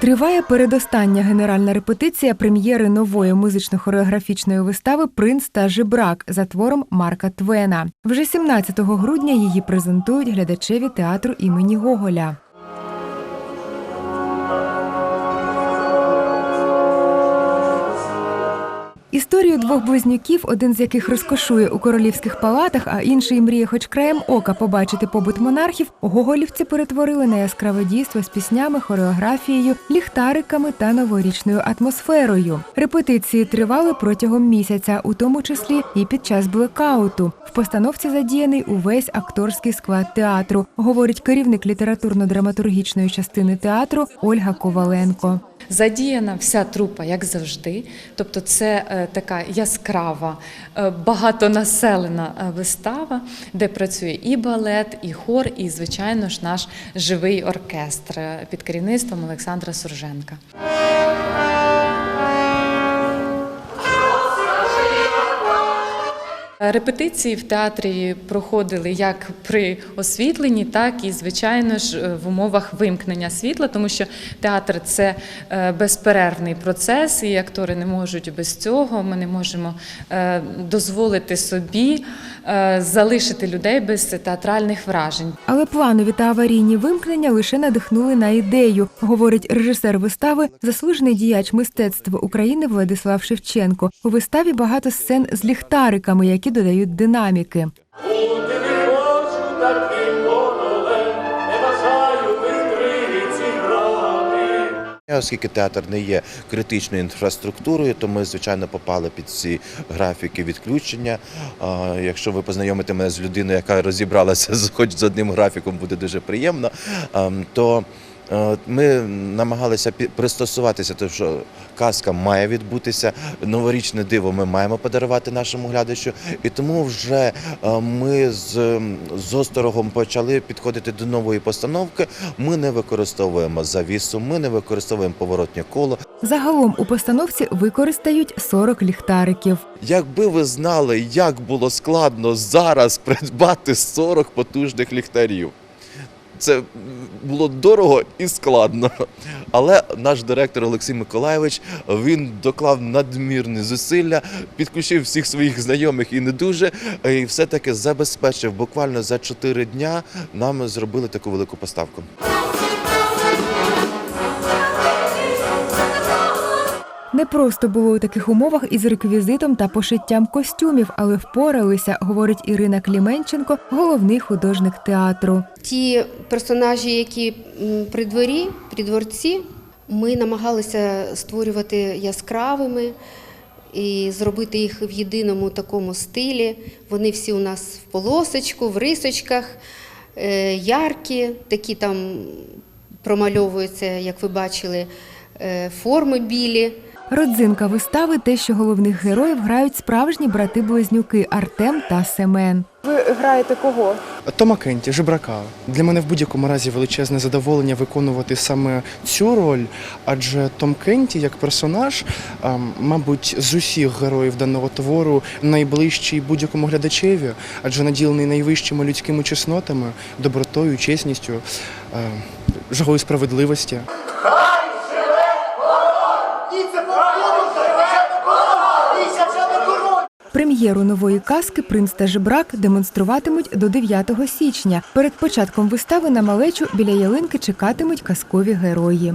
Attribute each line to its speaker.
Speaker 1: Триває передостання генеральна репетиція прем'єри нової музично-хореографічної вистави Принц та жебрак за твором Марка Твена. Вже 17 грудня її презентують глядачеві театру імені Гоголя. Історію двох близнюків, один з яких розкошує у королівських палатах, а інший мріє хоч краєм ока побачити побут монархів, гоголівці перетворили на яскраве дійство з піснями, хореографією, ліхтариками та новорічною атмосферою. Репетиції тривали протягом місяця, у тому числі і під час блекауту. В постановці задіяний увесь акторський склад театру, говорить керівник літературно-драматургічної частини театру Ольга Коваленко.
Speaker 2: Задіяна вся трупа, як завжди. Тобто, це е, така яскрава, е, багатонаселена е, вистава, де працює і балет, і хор, і, звичайно ж, наш живий оркестр е, під керівництвом Олександра Сурженка. Репетиції в театрі проходили як при освітленні, так і, звичайно ж, в умовах вимкнення світла, тому що театр це е, безперервний процес, і актори не можуть без цього. Ми не можемо е, дозволити собі е, залишити людей без театральних вражень.
Speaker 1: Але планові та аварійні вимкнення лише надихнули на ідею, говорить режисер вистави, заслужений діяч мистецтва України Владислав Шевченко. У виставі багато сцен з ліхтариками, які додають динаміки.
Speaker 3: Оскільки театр не є критичною інфраструктурою, то ми звичайно попали під ці графіки відключення. Якщо ви познайомите мене з людиною, яка розібралася з хоч з одним графіком, буде дуже приємно. То е, ми намагалися пристосуватися, тому що казка має відбутися. Новорічне диво ми маємо подарувати нашому глядачу. І тому вже е, ми з, з осторогом почали підходити до нової постановки. Ми не використовуємо завісу, ми не використовуємо поворотнє коло.
Speaker 1: Загалом у постановці використають 40 ліхтариків.
Speaker 3: Якби ви знали, як було складно зараз придбати 40 потужних ліхтарів. Це було дорого і складно. Але наш директор Олексій Миколайович він доклав надмірні зусилля, підключив всіх своїх знайомих і не дуже, і все-таки забезпечив буквально за 4 дня нам зробили таку велику поставку.
Speaker 1: Просто було у таких умовах із реквізитом та пошиттям костюмів, але впоралися, говорить Ірина Кліменченко, головний художник театру.
Speaker 4: Ті персонажі, які при дворі, при дворці, ми намагалися створювати яскравими і зробити їх в єдиному такому стилі. Вони всі у нас в полосочку, в рисочках, е, яркі, такі там промальовуються, як ви бачили, е, форми білі.
Speaker 1: Родзинка вистави те, що головних героїв грають справжні брати-близнюки Артем та Семен.
Speaker 5: Ви граєте кого?
Speaker 6: Тома Кенті, жебрака. Для мене в будь-якому разі величезне задоволення виконувати саме цю роль, адже Том Кенті як персонаж, ем, мабуть, з усіх героїв даного твору найближчий будь-якому глядачеві, адже наділений найвищими людськими чеснотами, добротою, чесністю, ем, жагою справедливості.
Speaker 1: Прем'єру нової казки Принц та жебрак демонструватимуть до 9 січня. Перед початком вистави на малечу біля ялинки чекатимуть казкові герої.